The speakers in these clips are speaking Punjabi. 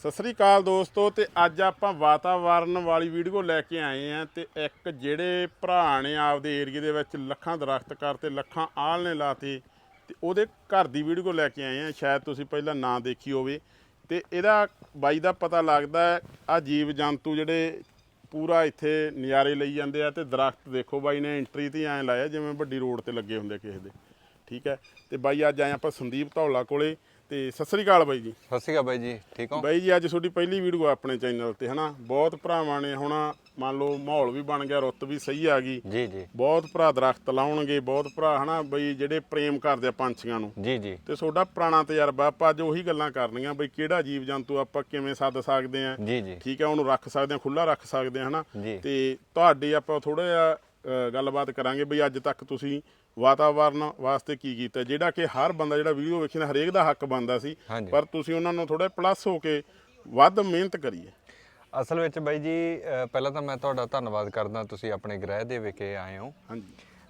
ਸਤਿ ਸ੍ਰੀ ਅਕਾਲ ਦੋਸਤੋ ਤੇ ਅੱਜ ਆਪਾਂ ਵਾਤਾਵਰਨ ਵਾਲੀ ਵੀਡੀਓ ਲੈ ਕੇ ਆਏ ਆ ਤੇ ਇੱਕ ਜਿਹੜੇ ਭਰਾ ਨੇ ਆਪਦੇ ਏਰੀਏ ਦੇ ਵਿੱਚ ਲੱਖਾਂ ਦਰਖਤ ਕਰਤੇ, ਲੱਖਾਂ ਆਲ ਨੇ ਲਾਤੇ ਤੇ ਉਹਦੇ ਘਰ ਦੀ ਵੀਡੀਓ ਲੈ ਕੇ ਆਏ ਆ ਸ਼ਾਇਦ ਤੁਸੀਂ ਪਹਿਲਾਂ ਨਾ ਦੇਖੀ ਹੋਵੇ। ਤੇ ਇਹਦਾ ਬਾਈ ਦਾ ਪਤਾ ਲੱਗਦਾ ਆ ਜੀਵ ਜੰਤੂ ਜਿਹੜੇ ਪੂਰਾ ਇੱਥੇ ਨਜ਼ਾਰੇ ਲਈ ਜਾਂਦੇ ਆ ਤੇ ਦਰਖਤ ਦੇਖੋ ਬਾਈ ਨੇ ਐਂਟਰੀ ਤੇ ਐਂ ਲਾਇਆ ਜਿਵੇਂ ਵੱਡੀ ਰੋਡ ਤੇ ਲੱਗੇ ਹੁੰਦੇ ਕਿਸੇ ਦੇ, ਠੀਕ ਹੈ। ਤੇ ਬਾਈ ਅੱਜ ਆਏ ਆਪਾਂ ਸੰਦੀਪ ਧੌਲਾ ਕੋਲੇ ਤੇ ਸਤਿ ਸ੍ਰੀ ਅਕਾਲ ਬਾਈ ਜੀ। ਸਤਿ ਸ਼੍ਰੀ ਅਕਾਲ ਬਾਈ ਜੀ ਠੀਕ ਹੋ? ਬਾਈ ਜੀ ਅੱਜ ਤੁਹਾਡੀ ਪਹਿਲੀ ਵੀਡੀਓ ਆਪਣੇ ਚੈਨਲ ਤੇ ਹਨਾ? ਬਹੁਤ ਭਰਾਵਾਂ ਨੇ ਹੁਣ ਮੰਨ ਲਓ ਮਾਹੌਲ ਵੀ ਬਣ ਗਿਆ ਰੁੱਤ ਵੀ ਸਹੀ ਆ ਗਈ। ਜੀ ਜੀ। ਬਹੁਤ ਭਰਾ ਦਰਖਤ ਲਾਉਣਗੇ ਬਹੁਤ ਭਰਾ ਹਨਾ ਬਈ ਜਿਹੜੇ ਪ੍ਰੇਮ ਕਰਦੇ ਆ ਪੰਛੀਆਂ ਨੂੰ। ਜੀ ਜੀ। ਤੇ ਤੁਹਾਡਾ ਪੁਰਾਣਾ ਤਜਰਬਾ ਆਪਾਂ ਅੱਜ ਉਹੀ ਗੱਲਾਂ ਕਰਨੀਆਂ ਬਈ ਕਿਹੜਾ ਜੀਵ ਜੰਤੂ ਆਪਾਂ ਕਿਵੇਂ ਸੱਦ ਸਕਦੇ ਆ? ਜੀ ਜੀ। ਠੀਕ ਹੈ ਉਹਨੂੰ ਰੱਖ ਸਕਦੇ ਆ ਖੁੱਲਾ ਰੱਖ ਸਕਦੇ ਆ ਹਨਾ? ਜੀ। ਤੇ ਤੁਹਾਡੀ ਆਪਾਂ ਥੋੜਾ ਜਿਹਾ ਅ, ਗੱਲਬਾਤ ਕਰਾਂਗੇ ਬਈ ਅੱਜ ਤੱਕ ਤੁਸੀਂ ਵਾਤਾਵਰਨ ਵਾਸਤੇ ਕੀ ਕੀਤਾ? ਜਿਹੜਾ ਕਿ ਹਰ ਬੰਦਾ ਜਿਹੜਾ ਵੀਡੀਓ ਵੇਖਦਾ ਹਰੇਕ ਦਾ ਹੱਕ ਬਣਦਾ ਸੀ। ਹਾਂਜੀ। ਪਰ ਤੁਸੀਂ ਉਹਨਾਂ ਨੂੰ ਥੋੜਾ ਪਲੱਸ ਹੋ ਕੇ ਵੱਧ ਮਿਹਨਤ ਕਰੀਏ। ਅਸਲ ਵਿੱਚ ਬਾਈ ਜੀ ਅ, ਪਹਿਲਾਂ ਤਾਂ ਮੈਂ ਤੁਹਾਡਾ ਧੰਨਵਾਦ ਕਰਦਾ ਤੁਸੀਂ ਆਪਣੇ ਗ੍ਰਹਿ ਦੇ ਵਿਖੇ ਆਏ ਹੋ। ਹਾਂਜੀ।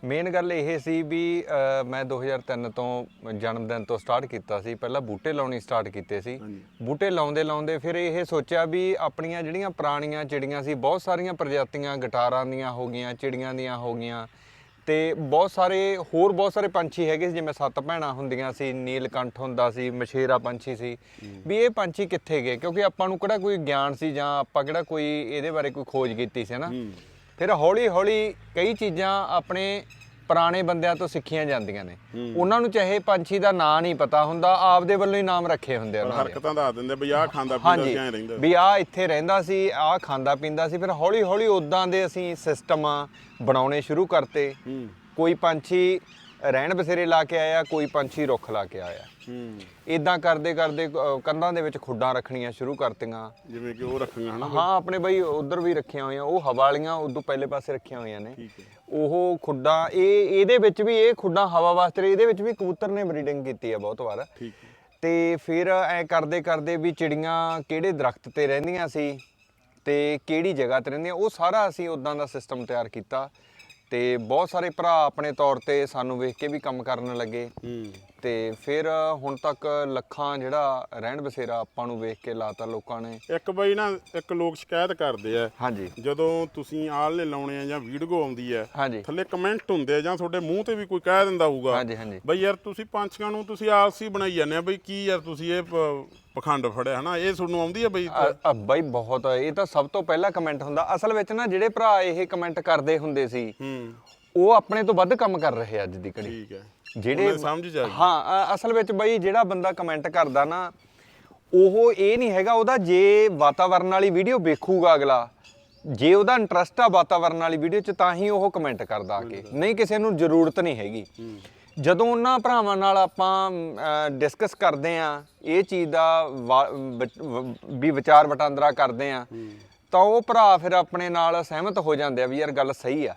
ਮੇਨ ਗੱਲ ਇਹ ਸੀ ਵੀ ਅ, ਮੈਂ 2003 ਤੋਂ ਜਨਮ ਦਿਨ ਤੋਂ ਸਟਾਰਟ ਕੀਤਾ ਸੀ। ਪਹਿਲਾਂ ਬੂਟੇ ਲਾਉਣੀ ਸਟਾਰਟ ਕੀਤੇ ਸੀ। ਬੂਟੇ ਲਾਉਂਦੇ ਲਾਉਂਦੇ ਫਿਰ ਇਹ ਸੋਚਿਆ ਵੀ ਆਪਣੀਆਂ ਜਿਹੜੀਆਂ ਪੁਰਾਣੀਆਂ ਚਿੜੀਆਂ ਸੀ ਬਹੁਤ ਸਾਰੀਆਂ ਪ੍ਰਜਾਤੀਆਂ ਗਟਾਰਾਂ ਦੀਆਂ ਹੋ ਗਈਆਂ ਚਿੜੀਆਂ ਦੀਆਂ ਹੋ ਗਈਆਂ। ਤੇ ਬਹੁਤ ਸਾਰੇ ਹੋਰ ਬਹੁਤ ਸਾਰੇ ਪੰਛੀ ਹੈਗੇ ਸੀ ਜਿਵੇਂ ਸੱਤ ਭੈਣਾਂ ਹੁੰਦੀਆਂ ਸੀ ਨੀਲਕੰਠ ਹੁੰਦਾ ਸੀ ਮਛੇਰਾ ਪੰਛੀ ਸੀ। ਵੀ ਇਹ ਪੰਛੀ ਕਿੱਥੇ ਗਏ? ਕਿਉਂਕਿ ਆਪਾਂ ਨੂੰ ਕਿਹੜਾ ਕੋਈ ਗਿਆਨ ਸੀ ਜਾਂ ਆਪਾਂ ਕਿਹੜਾ ਕੋਈ ਇਹਦੇ ਬਾਰੇ ਕੋਈ ਖੋਜ ਕੀਤੀ ਸੀ ਨਾ? ਫਿਰ ਹੌਲੀ ਹੌਲੀ ਕਈ ਚੀਜ਼ਾਂ ਆਪਣੇ ਪੁਰਾਣੇ ਬੰਦਿਆਂ ਤੋਂ ਸਿੱਖੀਆਂ ਜਾਂਦੀਆਂ ਨੇ। ਉਹਨਾਂ ਨੂੰ ਚਾਹੇ ਪੰਛੀ ਦਾ ਨਾਂ ਨਹੀਂ ਪਤਾ ਹੁੰਦਾ ਆਪਦੇ ਵੱਲੋਂ ਹੀ ਨਾਮ ਰੱਖੇ ਹੁੰਦੇ ਆ ਉਹਨਾਂ ਦੇ। ਹਰਕਤਾਂ ਦੱਸ ਦਿੰਦੇ ਬਈ ਆਹ ਖਾਂਦਾ ਪੀਂਦਾ ਸੀ ਐਂ ਰਹਿੰਦਾ। ਵੀ ਆ ਇੱਥੇ ਰਹਿੰਦਾ ਸੀ ਆ ਖਾਂਦਾ ਪੀਂਦਾ ਸੀ ਫਿਰ ਹੌਲੀ ਹੌਲੀ ਉਦਾਂ ਦੇ ਅਸੀਂ ਸਿਸਟਮ ਬਣਾਉਣੇ ਸ਼ੁਰੂ ਕਰਤੇ। ਕੋਈ ਪੰਛੀ ਰਹਿਣ ਬਸੇਰੇ ਲਾ ਕੇ ਆਇਆ ਕੋਈ ਪੰਛੀ ਰੁੱਖ ਲਾ ਕੇ ਆਇਆ। ਹੂੰ। ਇਦਾਂ ਕਰਦੇ ਕਰਦੇ ਕੰਧਾਂ ਦੇ ਵਿੱਚ ਖੁੱਡਾਂ ਰੱਖਣੀਆਂ ਸ਼ੁਰੂ ਕਰਤੀਆਂ। ਜਿਵੇਂ ਕਿ ਉਹ ਰੱਖੀਆਂ ਹਨਾ। ਹਾਂ ਆਪਣੇ ਬਈ ਉਧਰ ਵੀ ਰੱਖੀਆਂ ਹੋਈਆਂ ਉਹ ਹਵਾ ਵਾਲੀਆਂ ਉਦੋਂ ਪਹਿਲੇ ਪਾਸੇ ਰੱਖੀਆਂ ਹੋਈਆਂ ਨੇ। ਠੀਕ ਹੈ। ਉਹ ਖੁੱਡਾਂ ਇਹ ਇਹਦੇ ਵਿੱਚ ਵੀ ਇਹ ਖੁੱਡਾਂ ਹਵਾ ਵਾਸਤੇ ਇਹਦੇ ਵਿੱਚ ਵੀ ਕਬੂਤਰ ਨੇ ਬਰੀਡਿੰਗ ਕੀਤੀ ਹੈ ਬਹੁਤ ਵਾਰ। ਠੀਕ ਤੇ ਫਿਰ ਐ ਕਰਦੇ ਕਰਦੇ ਵੀ ਚਿੜੀਆਂ ਕਿਹੜੇ ਦਰਖਤ ਤੇ ਰਹਿੰਦੀਆਂ ਸੀ ਤੇ ਕਿਹੜੀ ਜਗ੍ਹਾ ਤੇ ਰਹਿੰਦੀਆਂ ਉਹ ਸਾਰਾ ਅਸੀਂ ਉਦਾਂ ਦਾ ਸਿਸਟਮ ਤਿਆਰ ਕੀਤਾ ਤੇ ਬਹੁਤ ਸਾਰੇ ਭਰਾ ਆਪਣੇ ਤੌਰ ਤੇ ਸਾਨੂੰ ਵੇਖ ਕੇ ਵੀ ਕੰਮ ਕਰਨ ਲੱਗੇ। ਹੂੰ। ਤੇ ਫਿਰ ਹੁਣ ਤੱਕ ਲੱਖਾਂ ਜਿਹੜਾ ਰਹਿਣ ਬਸੇਰਾ ਆਪਾਂ ਨੂੰ ਵੇਖ ਕੇ ਲਾਤਾ ਲੋਕਾਂ ਨੇ। ਇੱਕ ਬਈ ਨਾ ਇੱਕ ਲੋਕ ਸ਼ਿਕਾਇਤ ਕਰਦੇ ਆ। ਹਾਂਜੀ। ਜਦੋਂ ਤੁਸੀਂ ਆਲਣੇ ਲਾਉਣੇ ਆ ਜਾਂ ਵੀਡੀਓ ਆਉਂਦੀ ਹਾਂਜੀ। ਥੱਲੇ ਕਮੈਂਟ ਹੁੰਦੇ ਆ ਜਾਂ ਤੁਹਾਡੇ ਮੂੰਹ ਤੇ ਵੀ ਕੋਈ ਕਹਿ ਦਿੰਦਾ ਹੋਊਗਾ। ਹਾਂਜੀ ਹਾਂਜੀ। ਬਈ ਯਾਰ ਤੁਸੀਂ ਪੰਛੀਆਂ ਨੂੰ ਤੁਸੀਂ ਆਲਸੀ ਬਣਾਈ ਜਾਂਦੇ ਆ ਬਈ ਕੀ ਯਾਰ ਤੁਸੀਂ ਇਹ ਪਖੰਡ ਫੜਿਆ ਹਨਾ? ਇਹ ਤੁਹਾਨੂੰ ਆਉਂਦੀ ਆ ਬਈ ਬਾਈ ਬਹੁਤ ਇਹ ਤਾਂ ਸਭ ਤੋਂ ਪਹਿਲਾ ਕਮੈਂਟ ਹੁੰਦਾ। ਅਸਲ ਵਿੱਚ ਨਾ ਜਿਹੜੇ ਭਰਾ ਇਹ ਕਮੈਂਟ ਕਰਦੇ ਹੁੰਦੇ ਸੀ ਹੂੰ। ਉਹ ਆਪਣੇ ਤੋਂ ਵੱਧ ਕੰਮ ਕਰ ਰਹੇ ਆ ਅੱਜ ਦੀ ਘੜੀ। ਠੀਕ ਹੈ। ਜਿਹੜੇ ਸਮਝ ਗਈ ਹਾਂ ਅ- ਅਸਲ ਵਿੱਚ ਬਈ ਜਿਹੜਾ ਬੰਦਾ ਕਮੈਂਟ ਕਰਦਾ ਨਾ ਉਹ ਇਹ ਨਹੀਂ ਹੈਗਾ ਉਹਦਾ ਜੇ ਵਾਤਾਵਰਨ ਵਾਲੀ ਵੀਡੀਓ ਵੇਖੂਗਾ ਅਗਲਾ। ਜੇ ਉਹਦਾ ਇੰਟਰਸਟ ਆ ਵਾਤਾਵਰਨ ਵਾਲੀ ਵੀਡੀਓ 'ਚ ਤਾਂ ਹੀ ਉਹ ਕਮੈਂਟ ਕਰਦਾ ਆ ਕੇ। ਨਹੀਂ ਕਿਸੇ ਨੂੰ ਜ਼ਰੂਰਤ ਨਹੀਂ ਹੈਗੀ। ਜਦੋਂ ਉਹਨਾਂ ਭਰਾਵਾਂ ਨਾਲ ਆਪਾਂ ਡਿਸਕਸ ਕਰਦੇ ਆ ਇਹ ਚੀਜ਼ ਦਾ ਵਾ- ਵਿਚ- ਵ- ਵੀ ਵਿਚਾਰ ਵਟਾਂਦਰਾ ਕਰਦੇ ਆ ਤਾਂ ਉਹ ਭਰਾ ਫਿਰ ਆਪਣੇ ਨਾਲ ਸਹਿਮਤ ਹੋ ਜਾਂਦੇ ਆ ਵੀ ਯਾਰ ਗੱਲ ਸਹੀ ਆ।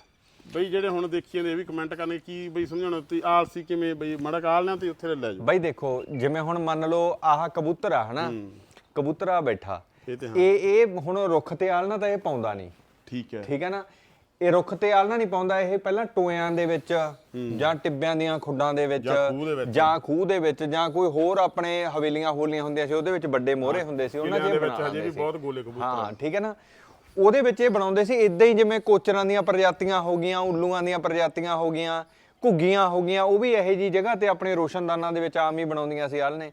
ਬਈ ਜਿਹੜੇ ਹੁਣ ਦੇਖੀ ਜਾਂਦੇ ਇਹ ਵੀ ਕਮੈਂਟ ਕਰਨੇ ਕੀ ਬਈ ਸਮਝਾਉਣਾ ਤੁਸੀਂ? ਆਲਸੀ ਕਿਵੇਂ ਬਈ? ਮੜਾ ਕਾਲਣਾ ਤੇ ਉੱਥੇ ਲੈ ਜਾਓ। ਬਾਈ ਦੇਖੋ ਜਿਵੇਂ ਹੁਣ ਮੰਨ ਲਓ ਆਹ ਕਬੂਤਰ ਆ ਹਨਾ? ਕਬੂਤਰ ਆ ਬੈਠਾ। ਇਹ ਤੇ ਇਹ ਹੁਣ ਰੁੱਖ ਤੇ ਆਲਣਾ ਤਾਂ ਇਹ ਪਾਉਂਦਾ ਨਹੀਂ। ਠੀਕ ਹੈ। ਠੀਕ ਹੈ ਨਾ? ਇਹ ਰੁੱਖ ਤੇ ਆਲਣਾ ਨਹੀਂ ਪਾਉਂਦਾ ਇਹ ਪਹਿਲਾਂ ਟੋਇਆਂ ਦੇ ਵਿੱਚ ਜਾਂ ਟਿੱਬਿਆਂ ਦੀਆਂ ਖੁੱਡਾਂ ਦੇ ਵਿੱਚ ਜਾਂ ਖੂਹ ਦੇ ਵਿੱਚ। ਜਾਂ ਕੋਈ ਹੋਰ ਆਪਣੇ ਹਵੇਲੀਆਂ ਹੋਲੀਆਂ ਹੁੰਦੀਆਂ ਸੀ ਉਹਦੇ ਵਿੱਚ ਵੱਡੇ ਮੋਹਰੇ ਹੁੰਦੇ ਸੀ ਉਹਨਾਂ ਦੇ ਵਿੱਚ ਬਣਾ ਹਜੇ ਵੀ ਲੈਂਦੇ ਸੀ। ਬਹੁਤ ਗੋਲੇ ਕਬੂਤਰ ਹਾਂ ਠੀਕ ਹੈ ਨਾ? ਉਹਦੇ ਵਿੱਚ ਇਹ ਬਣਾਉਂਦੇ ਸੀ ਇਦਾਂ ਹੀ ਜਿਵੇਂ ਕੋਚਰਾਂ ਦੀਆਂ ਪ੍ਰਜਾਤੀਆਂ ਹੋ ਗਈਆਂ ਉੱਲੂਆਂ ਦੀਆਂ ਪ੍ਰਜਾਤੀਆਂ ਹੋ ਗਈਆਂ ਘੁੱਗੀਆਂ ਹੋ ਗਈਆਂ ਉਹ ਵੀ ਇਹੋ ਜੀ ਜਗ੍ਹਾ ਤੇ ਆਪਣੇ ਰੋਸ਼ਨਦਾਨਾਂ ਦੇ ਵਿੱਚ ਆਮ ਹੀ ਬਣਾਉਂਦੀਆਂ ਸੀ ਆਲ ਨੇ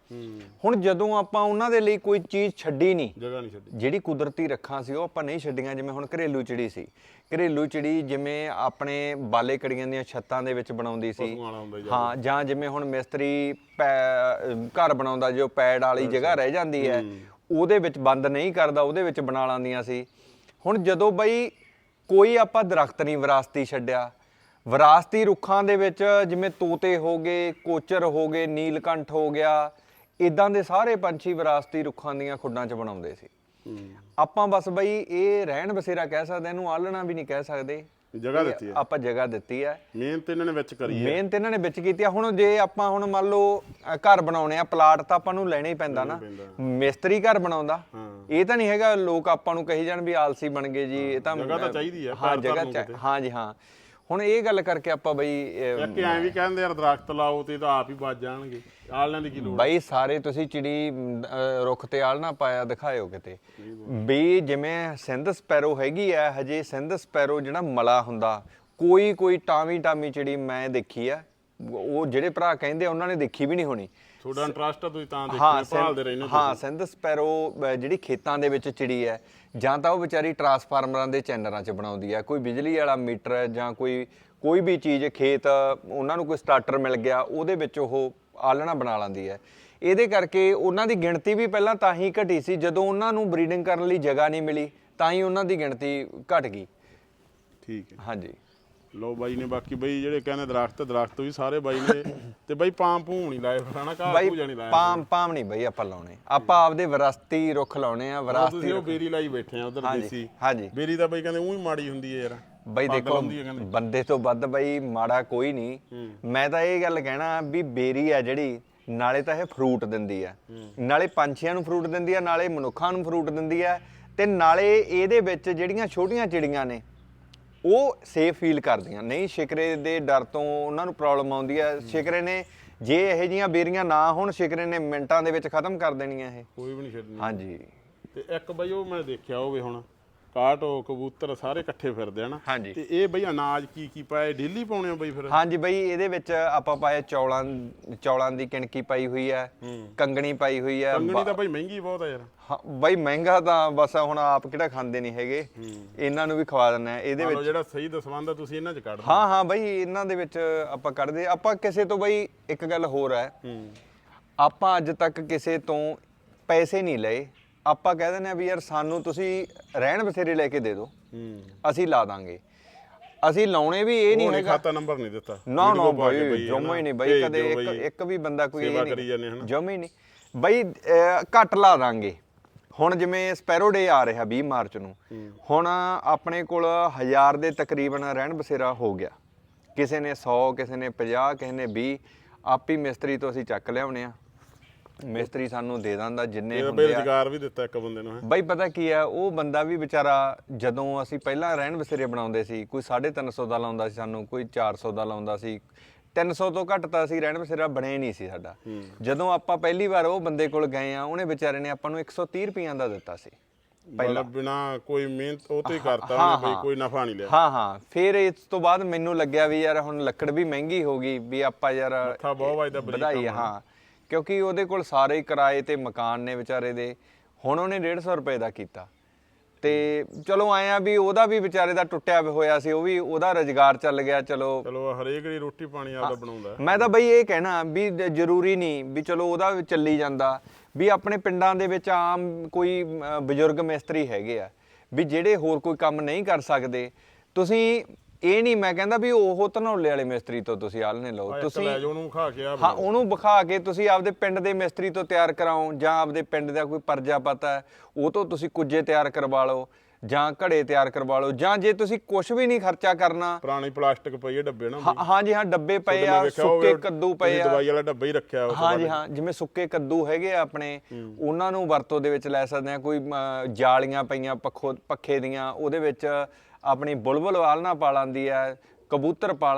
ਹੁਣ ਜਦੋਂ ਆਪਾਂ ਉਹਨਾਂ ਦੇ ਲਈ ਕੋਈ ਚੀਜ਼ ਛੱਡੀ ਨਹੀਂ ਜਗ੍ਹਾ ਨਹੀਂ ਛੱਡੀ। ਜਿਹੜੀ ਕੁਦਰਤੀ ਰੱਖਾਂ ਸੀ ਉਹ ਆਪਾਂ ਨਹੀਂ ਛੱਡੀਆਂ ਜਿਵੇਂ ਹੁਣ ਘਰੇਲੂ ਚਿੜੀ ਸੀ। ਘਰੇਲੂ ਚਿੜੀ ਜਿਵੇਂ ਆਪਣੇ ਬਾਲੇ ਕੜੀਆਂ ਦੀਆਂ ਛੱਤਾਂ ਦੇ ਵਿੱਚ ਬਣਾਉਂਦੀ ਸੀ। ਪਸ਼ੂਆਂ ਵਾਲਾ ਹੁੰਦਾ ਜੀ। ਹਾਂ ਜਾਂ ਜਿਵੇਂ ਹੁਣ ਮਿਸਤਰੀ ਪੈ- ਘਰ ਬਣਾਉਂਦਾ ਜੋ ਪੈੜ ਵਾਲੀ ਜਗ੍ਹਾ ਰਹਿ ਜਾਂਦੀ ਹੈ। ਉਹਦੇ ਵਿੱਚ ਬੰਦ ਨਹੀਂ ਕਰਦਾ ਉਹਦੇ ਵਿੱਚ ਬਣਾ ਲਾਂਦੀਆਂ ਸੀ। ਹੁਣ ਜਦੋਂ ਬਈ ਕੋਈ ਆਪਾਂ ਦਰਖਤ ਨਹੀਂ ਵਿਰਾਸਤੀ ਛੱਡਿਆ ਵਿਰਾਸਤੀ ਰੁੱਖਾਂ ਦੇ ਵਿੱਚ ਜਿਵੇਂ ਤੋਤੇ ਹੋ ਗਏ ਕੋਚਰ ਹੋ ਗਏ ਨੀਲਕੰਠ ਹੋ ਗਿਆ ਇਦਾਂ ਦੇ ਸਾਰੇ ਪੰਛੀ ਵਿਰਾਸਤੀ ਰੁੱਖਾਂ ਦੀਆਂ ਖੁੱਡਾਂ 'ਚ ਬਣਾਉਂਦੇ ਸੀ। ਹੂੰ ਆਪਾਂ ਬਸ ਬਈ ਇਹ ਰਹਿਣ ਬਸੇਰਾ ਕਹਿ ਸਕਦੇ ਹਾਂ, ਇਹਨੂੰ ਆਲਣਾ ਵੀ ਨਹੀਂ ਕਹਿ ਸਕਦੇ। ਜਗ੍ਹਾ ਦਿੱਤੀ ਹੈ। ਆਪਾਂ ਜਗ੍ਹਾ ਦਿੱਤੀ ਹੈ। ਮਿਹਨਤ ਇਹਨਾਂ ਨੇ ਵਿੱਚ ਕਰੀ ਹੈ। ਮੇਨ ਤੇ ਇਹਨਾਂ ਨੇ ਵਿੱਚ ਕੀਤੀ ਆ। ਹੁਣ ਜੇ ਆਪਾਂ ਹੁਣ ਮੰਨ ਲਓ ਘਰ ਬਣਾਉਣੇ ਆ ਪਲਾਟ ਤਾਂ ਆਪਾਂ ਨੂੰ ਲੈਣਾ ਹੀ ਪੈਂਦਾ ਨਾ। ਮਿਸਤਰੀ ਘਰ ਬਣਾਉਂਦਾ। ਹਾਂ। ਇਹ ਤਾਂ ਨਹੀਂ ਹੈਗਾ ਲੋਕ ਆਪਾਂ ਨੂੰ ਕਹੀ ਜਾਣ ਵੀ ਆਲਸੀ ਬਣ ਗਏ ਜੀ ਇਹ ਤਾਂ ਜਗ੍ਹਾ ਤਾਂ ਚਾਹੀਦੀ ਹੈ, ਹਾਂ ਜਗ੍ਹਾ ਘਰ ਨੂੰ ਚਾ- ਹਾਂ ਜੀ ਹਾਂ। ਹੁਣ ਇਹ ਗੱਲ ਕਰਕੇ ਆਪਾਂ ਬਈ ਇੱਕ ਐਂ ਵੀ ਕਹਿੰਦੇ ਯਾਰ ਦਰਖਤ ਲਾਓ ਤੇ ਤਾਂ ਆਪ ਹੀ ਵੱਜ ਜਾਣਗੇ। ਆਲਣਿਆਂ ਦੀ ਕੀ ਲੋੜ ਬਾਈ ਸਾਰੇ ਤੁਸੀਂ ਚਿੜੀ ਰੁੱਖ ਤੇ ਆਲਣਾ ਪਾਇਆ ਦਿਖਾਇਓ ਕਿਤੇ। ਵੀ ਜਿਵੇਂ ਸਿੰਧ ਸਪੈਰੋ ਹੈਗੀ ਆ ਹਜੇ ਸਿੰਧ ਸਪੈਰੋ ਜਿਹੜਾ ਮਲਾ ਹੁੰਦਾ ਕੋਈ ਕੋਈ ਟਾਵੀ ਟਾਮੀ ਚਿੜੀ ਮੈਂ ਦੇਖੀ ਆ ਉਹ ਜਿਹੜੇ ਭਰਾ ਕਹਿੰਦੇ ਆ, ਉਹਨਾਂ ਨੇ ਦੇਖੀ ਵੀ ਨਹੀਂ ਹੋਣੀ। ਤੁਹਾਡਾ ਇੰਟਰਸਟ ਆ ਤੁਸੀਂ ਤਾਂ ਹਾਂ ਦੇਖਦੇ ਭਾਲਦੇ ਰਹਿੰਦੇ ਹੋ ਹਾਂ ਸਿੰਧ ਸਪੈਰੋ ਅਹ, ਜਿਹੜੀ ਖੇਤਾਂ ਦੇ ਵਿੱਚ ਚਿੜੀ ਹੈ ਜਾਂ ਤਾਂ ਉਹ ਵਿਚਾਰੀ ਟਰਾਂਸਫਾਰਮਰਾਂ ਦੇ ਚੈਨਲਾਂ 'ਚ ਬਣਾਉਂਦੀ ਹੈ ਕੋਈ ਬਿਜਲੀ ਵਾਲਾ ਮੀਟਰ ਹੈ ਜਾਂ ਕੋਈ ਕੋਈ ਵੀ ਚੀਜ਼ ਖੇਤ ਉਹਨਾਂ ਨੂੰ ਕੋਈ ਸਟਾਰਟਰ ਮਿਲ ਗਿਆ ਉਹਦੇ ਵਿੱਚ ਉਹ ਆਲਣਾ ਬਣਾ ਲੈਂਦੀ ਹੈ। ਇਹਦੇ ਕਰਕੇ ਉਹਨਾਂ ਦੀ ਗਿਣਤੀ ਵੀ ਪਹਿਲਾਂ ਤਾਂ ਹੀ ਘਟੀ ਸੀ ਜਦੋਂ ਉਹਨਾਂ ਨੂੰ ਬਰੀਡਿੰਗ ਕਰਨ ਲਈ ਜਗ੍ਹਾ ਨਹੀਂ ਮਿਲੀ ਤਾਂ ਹੀ ਉਹਨਾਂ ਦੀ ਗਿਣਤੀ ਘਟ ਗਈ। ਠੀਕ ਹੈ। ਹਾਂਜੀ। ਲੋ ਬਾਈ ਨੇ ਬਾਕੀ ਬਈ ਜਿਹੜੇ ਕਹਿੰਦੇ ਦਰਖਤ ਦਰਖਤ ਵੀ ਸਾਰੇ ਬਾਈ ਨੇ ਤੇ ਬਾਈ ਪਾਮ ਭੂਮ ਨਹੀਂ ਲਾਏ ਫਰਾਣਾ ਘਾਹ ਬਾਈ ਨਹੀਂ ਲਾਇਆ ਪਾਮ ਪਾਮ ਨਹੀਂ ਬਈ ਆਪਾਂ ਲਾਉਣੇ। ਆਪਾਂ ਆਪਦੇ ਵਿਰਾਸਤੀ ਰੁੱਖ ਲਾਉਣੇ ਆ ਵਿਰਾਸਤੀ ਉਹ ਬੇਰੀ ਲਾਈ ਬੈਠੇ ਆ ਉਧਰ ਦੇਸੀ। ਹਾਂਜੀ। ਬੇਰੀ ਤਾਂ ਬਈ ਕਹਿੰਦੇ ਉਹੀ ਮਾੜੀ ਹੁੰਦੀ ਹੈ ਯਾਰ। ਬਈ ਪੱਗ ਦੇਖੋ ਲਾਉਂਦੀ ਹੈ ਕਹਿੰਦੇ। ਬੰਦੇ ਤੋਂ ਵੱਧ ਬਈ ਮਾੜਾ ਕੋਈ ਨਹੀਂ। ਮੈਂ ਤਾਂ ਇਹ ਗੱਲ ਕਹਿਣਾ ਵੀ ਬੇਰੀ ਆ ਜਿਹੜੀ ਨਾਲੇ ਤਾਂ ਇਹ ਫਰੂਟ ਦਿੰਦੀ ਆ। ਨਾਲੇ ਪੰਛੀਆਂ ਨੂੰ ਫਰੂਟ ਦਿੰਦੀ ਆ ਨਾਲੇ ਮਨੁੱਖਾਂ ਨੂੰ ਫਰੂਟ ਦਿੰਦੀ ਆ ਤੇ ਨਾਲੇ ਇਹਦੇ ਵਿੱਚ ਜਿਹੜੀਆਂ ਛੋਟੀਆਂ ਚਿੜੀਆਂ ਨੇ ਉਹ ਸੇਫ ਫੀਲ ਕਰਦੀਆਂ। ਨਹੀਂ ਸ਼ਿਕਰੇ ਦੇ ਡਰ ਤੋਂ ਉਹਨਾਂ ਨੂੰ ਪ੍ਰੋਬਲਮ ਆਉਂਦੀ ਆ। ਸ਼ਿਕਰੇ ਨੇ ਜੇ ਇਹੋ ਜੀਆਂ ਬੇਰੀਆਂ ਨਾ ਹੋਣ ਸ਼ਿਕਰੇ ਨੇ ਮਿੰਟਾਂ ਦੇ ਵਿੱਚ ਖਤਮ ਕਰ ਦੇਣੀਆਂ ਇਹ। ਕੋਈ ਵੀ ਨਹੀਂ ਛੱਡਣੀ। ਹਾਂਜੀ। ਤੇ ਇੱਕ ਬਈ ਉਹ ਮੈਂ ਦੇਖਿਆ ਹੋਵੇ ਹੁਣ ਕਾਟੋ ਕਬੂਤਰ ਸਾਰੇ ਇਕੱਠੇ ਫਿਰਦੇ ਹਨ ਹਾਂਜੀ। ਤੇ ਇਹ ਬਈ ਅਨਾਜ ਕੀ ਕੀ ਪਾਏ ਡੇਲੀ ਪਾਉਣੇ ਬਈ ਫਿਰ? ਹਾਂਜੀ ਬਈ ਇਹਦੇ ਵਿੱਚ ਆਪਾਂ ਪਾਇਆ ਚੌਲਾਂ ਚੌਲਾਂ ਦੀ ਕਿਣਕੀ ਪਾਈ ਹੋਈ ਹੈ ਕੰਗਣੀ ਪਾਈ ਹੋਈ ਹੈ ਕੰਗਣੀ ਤਾਂ ਬਈ ਮਹਿੰਗੀ ਬਹੁਤ ਆ ਯਾਰ। ਹਾਂ, ਬਈ ਮਹਿੰਗਾ ਤਾਂ ਬਸ ਹੁਣ ਆਪ ਕਿਹੜਾ ਖਾਂਦੇ ਨਹੀਂ ਹੈਗੇ। ਇਹਨਾਂ ਨੂੰ ਵੀ ਖਵਾ ਦਿੰਦੇ ਆ ਇਹਦੇ ਵਿੱਚ ਜਿਹੜਾ ਸਹੀ ਦਸਵੰਦ ਆ ਤੁਸੀਂ ਇਹਨਾਂ ਚ ਕੱਢ ਦਿਓ। ਹਾਂ ਹਾਂ ਬਈ ਇਹਨਾਂ ਦੇ ਵਿੱਚ ਆਪਾਂ ਕੱਢਦੇ ਆਪਾਂ ਕਿਸੇ ਤੋਂ ਬਈ ਇੱਕ ਗੱਲ ਹੋਰ ਹੂੰ। ਆਪਾਂ ਅੱਜ ਤੱਕ ਕਿਸੇ ਤੋਂ ਪੈਸੇ ਨਹੀਂ ਲਏ। ਆਪਾਂ ਕਹਿ ਦਿੰਦੇ ਆ ਵੀ ਯਾਰ ਸਾਨੂੰ ਤੁਸੀਂ ਰਹਿਣ ਬਸੇਰੇ ਲੈ ਕੇ ਦੇ ਦਿਓ। ਹੂੰ। ਅਸੀਂ ਲਾ ਦਾਂਗੇ। ਅਸੀਂ ਲਾਉਣੇ ਵੀ ਇਹ ਨਹੀਂ ਉਹ ਨੀ ਹੈਗਾ। ਖਾਤਾ ਨੰਬਰ ਨਹੀਂ ਦਿੱਤਾ। ਨਾ ਨਾ ਬਈ ਜਮਾ ਹੀ ਨਹੀਂ ਬਈ ਕਦੇ ਇੱਕ। ਇੱਕ ਵੀ ਬੰਦਾ ਕੋਈ ਸੇਵਾ ਇਹ ਕਰੀ ਜਾਂਦੇ ਹਨਾ। ਜਮਾ ਹੀ ਨਹੀਂ। ਬਈ ਘੱਟ ਲਾ ਦਾਂਗੇ। ਹੁਣ ਜਿਵੇਂ ਸਪੈਰੋ ਡੇ ਆ ਰਿਹਾ 20 ਮਾਰਚ ਨੂੰ। ਹੁਣ ਆਪਣੇ ਕੋਲ 1000 ਦੇ ਤਕਰੀਬਨ ਰਹਿਣ ਬਸੇਰਾ ਹੋ ਗਿਆ। ਕਿਸੇ ਨੇ 100 ਕਿਸੇ ਨੇ 50 ਕਿਸੇ ਨੇ 20 ਆਪੀ ਮਿਸਤਰੀ ਤੋਂ ਅਸੀਂ ਚੱਕ ਲਿਆਉਣੇ ਆ। ਮਿਸਤਰੀ ਸਾਨੂੰ ਦੇ ਦਿੰਦਾ ਜਿੰਨੇ ਹੁੰਦੇ ਆ। ਬੇਰੁਜ਼ਗਾਰ ਵੀ ਦਿੱਤਾ ਇੱਕ ਬੰਦੇ ਨੂੰ ਹੈ। ਬਾਈ ਪਤਾ ਕੀ ਆ ਉਹ ਬੰਦਾ ਵੀ ਵਿਚਾਰਾ ਜਦੋਂ ਅਸੀਂ ਪਹਿਲਾਂ ਰਹਿਣ ਬਸੇਰੇ ਬਣਾਉਂਦੇ ਸੀ ਕੋਈ 350 ਦਾ ਲਾਉਂਦਾ ਸੀ ਸਾਨੂੰ ਕੋਈ 400 ਦਾ ਲਾਉਂਦਾ ਸੀ 300 ਤੋਂ ਘੱਟ ਤਾਂ ਅਸੀਂ ਰਹਿਣ ਬਸੇਰਾ ਬਣਿਆ ਹੀ ਨਹੀਂ ਸੀ ਸਾਡਾ। ਜਦੋਂ ਆਪਾਂ ਪਹਿਲੀ ਵਾਰ ਉਹ ਬੰਦੇ ਕੋਲ ਗਏ ਆ ਉਹਨੇ ਵਿਚਾਰੇ ਨੇ ਆਪਾਂ ਨੂੰ 130 ਰੁਪਈਆਂ ਦਾ ਦਿੱਤਾ ਸੀ ਮਤਲਬ ਬਿਨਾ ਕੋਈ ਮਿਹਨਤ ਉਹ ਤੇ ਹੀ ਕਰਤਾ ਉਹਨੇ ਬਈ। ਕੋਈ ਨਫਾ ਨਹੀਂ ਲਿਆ। ਹਾਂ ਹਾਂ। ਫਿਰ ਇਸ ਤੋਂ ਬਾਅਦ ਮੈਨੂੰ ਲੱਗਿਆ ਵੀ ਯਾਰ ਹੁਣ ਲੱਕੜ ਵੀ ਮਹਿੰਗੀ ਹੋ ਗਈ ਵੀ ਆਪਾਂ ਯਾਰ ਮੱਥਾ ਬਹੁਤ ਵੱਜਦਾ ਬਰੀਕ ਵਧਾਈ ਕੰਮ ਆ। ਹਾਂ। ਕਿਉਂਕਿ ਉਹਦੇ ਕੋਲ ਸਾਰੇ ਕਿਰਾਏ ਤੇ ਮਕਾਨ ਨੇ ਵਿਚਾਰੇ ਦੇ। ਹੁਣ ਉਹਨੇ 150 ਰੁਪਏ ਦਾ ਕੀਤਾ। ਤੇ ਚਲੋ ਆਏ ਆ ਵੀ ਉਹਦਾ ਵੀ ਵਿਚਾਰੇ ਦਾ ਟੁੱਟਿਆ ਹੋਇਆ ਸੀ ਉਹ ਵੀ ਉਹਦਾ ਰੋਜ਼ਗਾਰ ਚੱਲ ਗਿਆ ਚਲੋ। ਚਲੋ ਹਰੇਕ ਦੀ ਰੋਟੀ ਪਾਣੀ ਆਪਦਾ ਬਣਾਉਂਦਾ। ਹੈ। ਮੈਂ ਤਾਂ ਬਈ ਇਹ ਕਹਿਣਾ ਵੀ ਜ- ਜ਼ਰੂਰੀ ਨਹੀਂ ਵੀ ਚਲੋ ਉਹਦਾ ਵੀ ਚੱਲੀ ਜਾਂਦਾ। ਵੀ ਆਪਣੇ ਪਿੰਡਾਂ ਦੇ ਵਿੱਚ ਆਮ ਕੋਈ ਅਮ, ਬਜ਼ੁਰਗ ਮਿਸਤਰੀ ਹੈਗੇ ਆ। ਵੀ ਜਿਹੜੇ ਹੋਰ ਕੋਈ ਕੰਮ ਨਹੀਂ ਕਰ ਸਕਦੇ। ਤੁਸੀਂ ਇਹ ਨਹੀਂ ਮੈਂ ਕਹਿੰਦਾ ਵੀ ਉਹ ਧਨੌਲੇ ਵਾਲੇ ਮਿਸਤਰੀ ਤੋਂ ਤੁਸੀਂ ਆਲਣੇ ਲਓ। ਤੁਸੀਂ ਲੈ ਜਾਓ ਉਹਨੂੰ ਖਾ ਕੇ ਆ ਹਾਂ ਉਹਨੂੰ ਵਿਖਾ ਕੇ ਤੁਸੀਂ ਆਪਦੇ ਪਿੰਡ ਦੇ ਮਿਸਤਰੀ ਤੋਂ ਤਿਆਰ ਕਰਾਓ ਜਾਂ ਆਪਦੇ ਪਿੰਡ ਦਾ ਕੋਈ ਪਰਜਾ ਪਤਾ ਹੈ ਉਹ ਤੋਂ ਤੁਸੀਂ ਕੁੱਜੇ ਤਿਆਰ ਕਰਵਾ ਲਓ ਜਾਂ ਘੜੇ ਤਿਆਰ ਕਰਵਾ ਲਓ ਜਾਂ ਜੇ ਤੁਸੀਂ ਕੁਝ ਵੀ ਨਹੀਂ ਖਰਚਾ ਕਰਨਾ ਪੁਰਾਣੀ ਪਲਾਸਟਿਕ ਪਈ ਹੈ ਡੱਬੇ ਨਾ ਹਾਂ ਹਾਂਜੀ ਹਾਂ ਡੱਬੇ ਪਏ ਆ ਸੁੱਕੇ ਕੱਦੂ ਪਏ ਆ। ਦਵਾਈ ਵਾਲਾ ਡੱਬਾ ਹੀ ਰੱਖਿਆ ਉਸ ਤੋਂ ਹਾਂਜੀ। ਹਾਂ ਜਿਵੇਂ ਸੁੱਕੇ ਕੱਦੂ ਹੈਗੇ ਆ ਆਪਣੇ ਉਹਨਾਂ ਨੂੰ ਵਰਤੋਂ ਦੇ ਵਿੱਚ ਲੈ ਸਕਦੇ ਆ ਕੋਈ ਅਮ, ਜਾਲੀਆਂ ਪਈਆਂ ਪੱਖੋ ਪੱਖੇ ਦੀਆਂ ਉਹਦੇ ਵਿੱਚ ਆਪਣੀ ਬੁਲਬੁਲ ਆਲਣਾ ਪਾ ਲੈਂਦੀ ਹੈ ਕਬੂਤਰ ਪਾ